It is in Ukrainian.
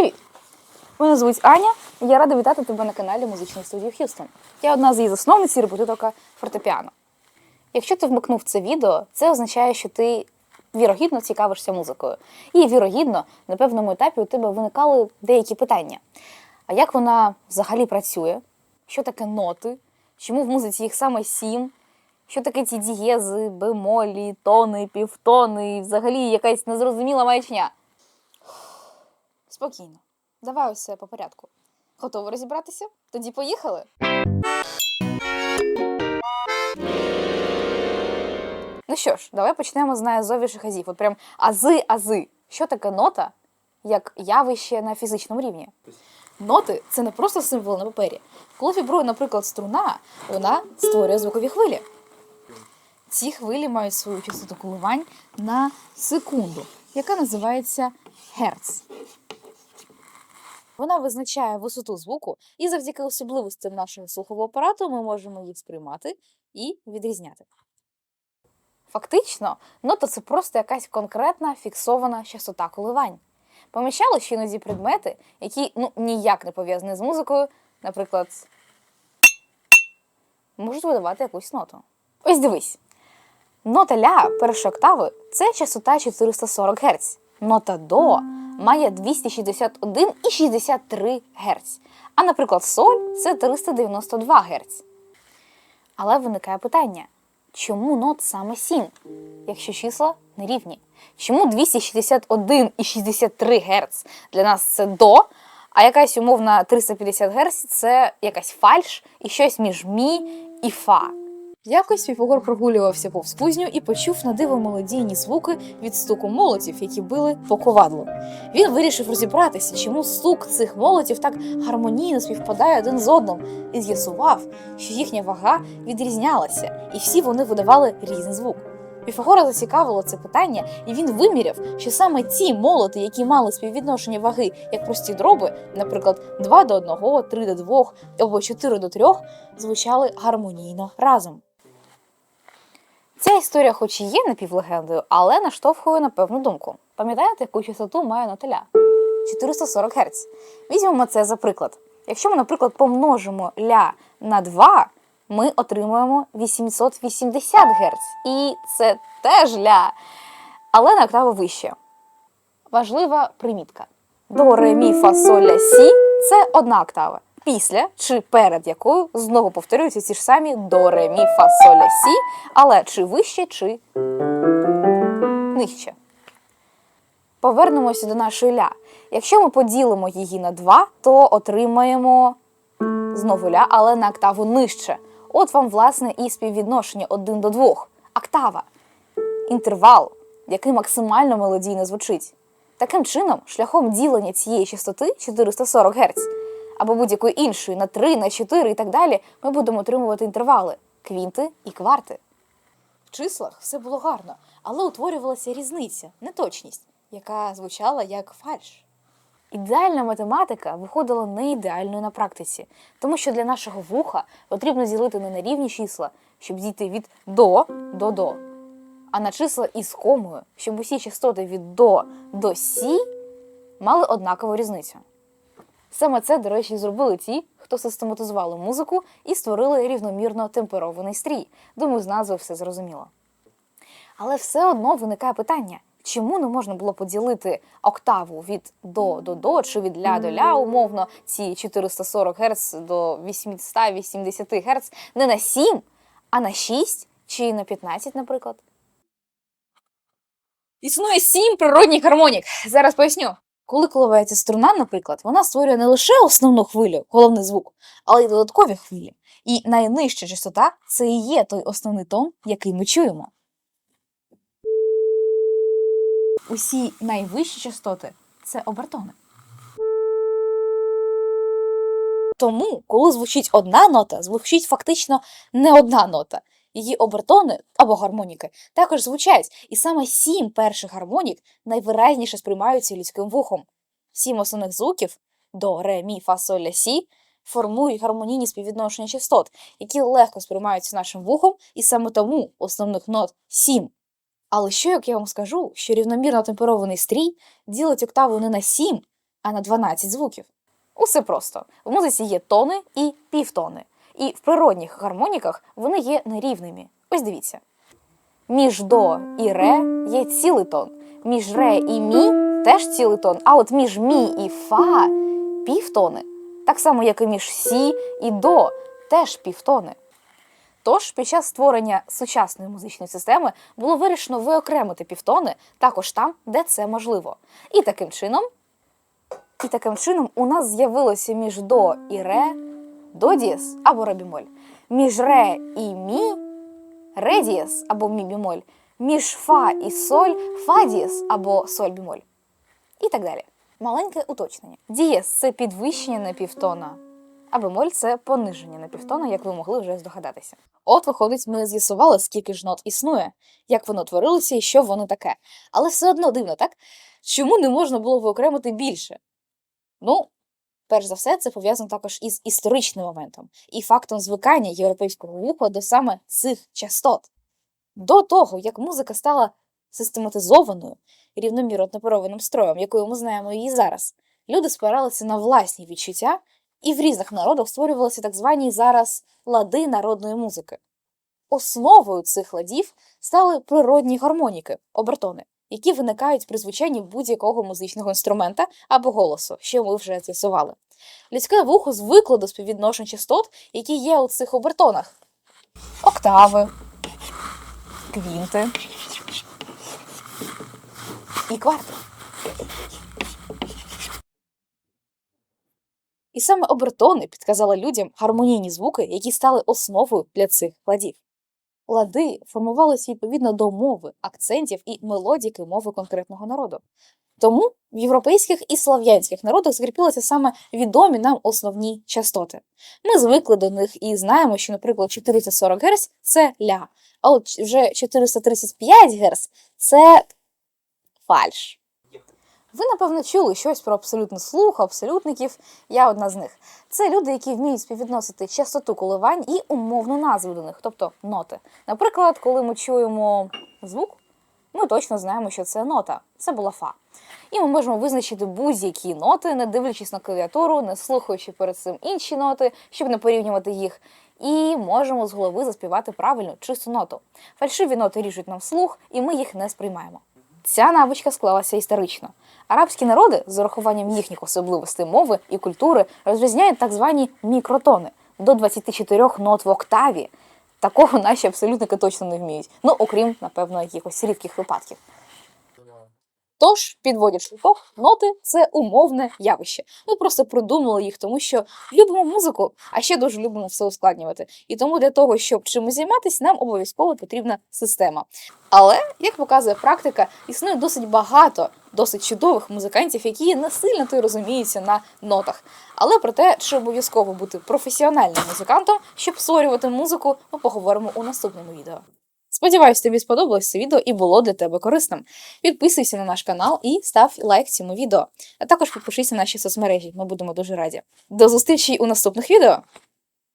Привіт! Мене звуть Аня, і я рада вітати тебе на каналі музичної студії Х'юстон. Я одна з її засновниць і репетиторка фортепіано. Якщо ти вмикнув це відео, це означає, що ти вірогідно цікавишся музикою. І вірогідно, на певному етапі у тебе виникали деякі питання. А як вона взагалі працює? Що таке ноти? Чому в музиці їх саме сім? Що таке ці дієзи, бемолі, тони, півтони, і взагалі якась незрозуміла маячня? Спокійно. Давай усе по порядку. Готові розібратися? Тоді поїхали. Ну що ж, давай почнемо з найазовіших азів. От прям ази-ази. Що таке нота як явище на фізичному рівні? Ноти це не просто символи на папері. Коли вібрує, наприклад, струна, вона створює звукові хвилі. Ці хвилі мають свою частоту коливань на секунду, яка називається герц. Вона визначає висоту звуку, і завдяки особливостям нашого слухового апарату ми можемо їх сприймати і відрізняти. Фактично, нота це просто якась конкретна фіксована частота коливань. Помічали, що іноді предмети, які ну, ніяк не пов'язані з музикою, наприклад, можуть видавати якусь ноту. Ось дивись. Нота ля першої октави це частота 440 Гц. Нота до має 261,63 Гц. А, наприклад, соль це 392 Гц. Але виникає питання: чому нот саме 7, якщо числа не рівні? Чому 261,63 Гц для нас це до, а якась умовна 350 Гц це якась фальш і щось між мі і фа? Якось Піфагор прогулювався повз кузню і почув на диво мелодійні звуки від стуку молотів, які били по ковадлу. Він вирішив розібратися, чому стук цих молотів так гармонійно співпадає один з одним, і з'ясував, що їхня вага відрізнялася, і всі вони видавали різний звук. Піфагора зацікавило це питання, і він виміряв, що саме ті молоти, які мали співвідношення ваги як прості дроби, наприклад, 2 до 1, 3 до 2 або 4 до 3, звучали гармонійно разом. Ця історія, хоч і є напівлегендою, але наштовхує на певну думку. Пам'ятаєте, яку частоту має нотеля? 440 Гц. Візьмемо це за приклад. Якщо ми, наприклад, помножимо ля на 2, ми отримуємо 880 Гц. І це теж ля, але на октаву вище. Важлива примітка. До, ре, мі, фа, соль, сі це одна октава. Після чи перед якою знову повторюються ці ж самі до, ре, мі, фа, соль, ля, сі, але чи вище, чи нижче. Повернемося до нашої ля. Якщо ми поділимо її на 2, то отримаємо знову ля, але на октаву нижче. От вам, власне, і співвідношення 1 до 2. Октава. Інтервал, який максимально мелодійно звучить. Таким чином, шляхом ділення цієї частоти 440 Гц або будь-якої іншої на 3, на 4 і так далі, ми будемо отримувати інтервали квінти і кварти. В числах все було гарно, але утворювалася різниця, неточність, яка звучала як фальш. Ідеальна математика виходила не ідеальною на практиці, тому що для нашого вуха потрібно ділити не на рівні числа, щоб дійти від до до до, а на числа із комою, щоб усі частоти від до до сі мали однакову різницю. Саме це, до речі, зробили ті, хто систематизували музику і створили рівномірно темперований стрій. Думаю, з назви все зрозуміло. Але все одно виникає питання. Чому не можна було поділити октаву від до до до чи від ля до ля, умовно, ці 440 Гц до 880 Гц не на 7, а на 6 чи на 15, наприклад? Існує 7 природних гармонік. Зараз поясню. Коли коливається струна, наприклад, вона створює не лише основну хвилю, головний звук, але й додаткові хвилі. І найнижча частота це і є той основний тон, який ми чуємо. Усі найвищі частоти це обертони. Тому, коли звучить одна нота, звучить фактично не одна нота. Її обертони або гармоніки також звучать, і саме сім перших гармонік найвиразніше сприймаються людським вухом. Сім основних звуків до, ре, мі, фа, соль, ля, сі формують гармонійні співвідношення частот, які легко сприймаються нашим вухом, і саме тому основних нот сім. Але що як я вам скажу, що рівномірно темперований стрій ділить октаву не на 7, а на 12 звуків? Усе просто. В музиці є тони і півтони. І в природних гармоніках вони є нерівними. Ось дивіться. Між до і ре є цілий тон. Між ре і мі теж цілий тон. А от між мі і фа півтони. Так само, як і між сі і до теж півтони. Тож під час створення сучасної музичної системи було вирішено виокремити півтони також там, де це можливо. І таким чином, і таким чином у нас з'явилося між до і ре до дієс або ре бімоль, між ре і мі ре дієс або мі бімоль, між фа і соль фа дієс або соль бімоль. І так далі. Маленьке уточнення. Дієс це підвищення на півтона, а бемоль це пониження на півтона, як ви могли вже здогадатися. От, виходить, ми з'ясували, скільки ж нот існує, як воно творилося і що воно таке. Але все одно дивно, так? Чому не можна було виокремити більше? Ну, перш за все, це пов'язано також із історичним моментом і фактом звикання європейського вуха до саме цих частот. До того, як музика стала систематизованою рівномірно напарованим строєм, якою ми знаємо її зараз, люди спиралися на власні відчуття, і в різних народах створювалися так звані зараз лади народної музики. Основою цих ладів стали природні гармоніки, обертони, які виникають при звучанні будь-якого музичного інструмента або голосу, що ми вже з'ясували. Людське вухо звикло до співвідношень частот, які є у цих обертонах: октави, квінти і кварти. І саме обертони підказали людям гармонійні звуки, які стали основою для цих ладів. Лади формувалися відповідно до мови, акцентів і мелодіки мови конкретного народу. Тому в європейських і слав'янських народах закріпилися саме відомі нам основні частоти. Ми звикли до них і знаємо, що, наприклад, 440 Гц – це ля, а от вже 435 Гц – це фальш. Ви, напевно, чули щось про абсолютний слух, абсолютників. Я одна з них. Це люди, які вміють співвідносити частоту коливань і умовну назву до них, тобто ноти. Наприклад, коли ми чуємо звук, ми точно знаємо, що це нота. Це була фа. І ми можемо визначити будь-які ноти, не дивлячись на клавіатуру, не слухаючи перед цим інші ноти, щоб не порівнювати їх. І можемо з голови заспівати правильну чисту ноту. Фальшиві ноти ріжуть нам слух, і ми їх не сприймаємо. Ця навичка склалася історично. Арабські народи з урахуванням їхніх особливостей мови і культури розрізняють так звані мікротони до 24 нот в октаві. Такого наші абсолютники точно не вміють. Ну, окрім, напевно, якихось рідких випадків. Тож, підводячи ітог, ноти це умовне явище. Ми просто придумали їх, тому що любимо музику, а ще дуже любимо все ускладнювати. І тому для того, щоб чимось займатися, нам обов'язково потрібна система. Але, як показує практика, існує досить багато досить чудових музикантів, які не сильно то й розуміються на нотах. Але про те, чи обов'язково бути професіональним музикантом, щоб створювати музику, ми поговоримо у наступному відео. Сподіваюсь, тобі сподобалось це відео і було для тебе корисним. Підписуйся на наш канал і став лайк цьому відео. А також підпишися на наші соцмережі. Ми будемо дуже раді. До зустрічі у наступних відео!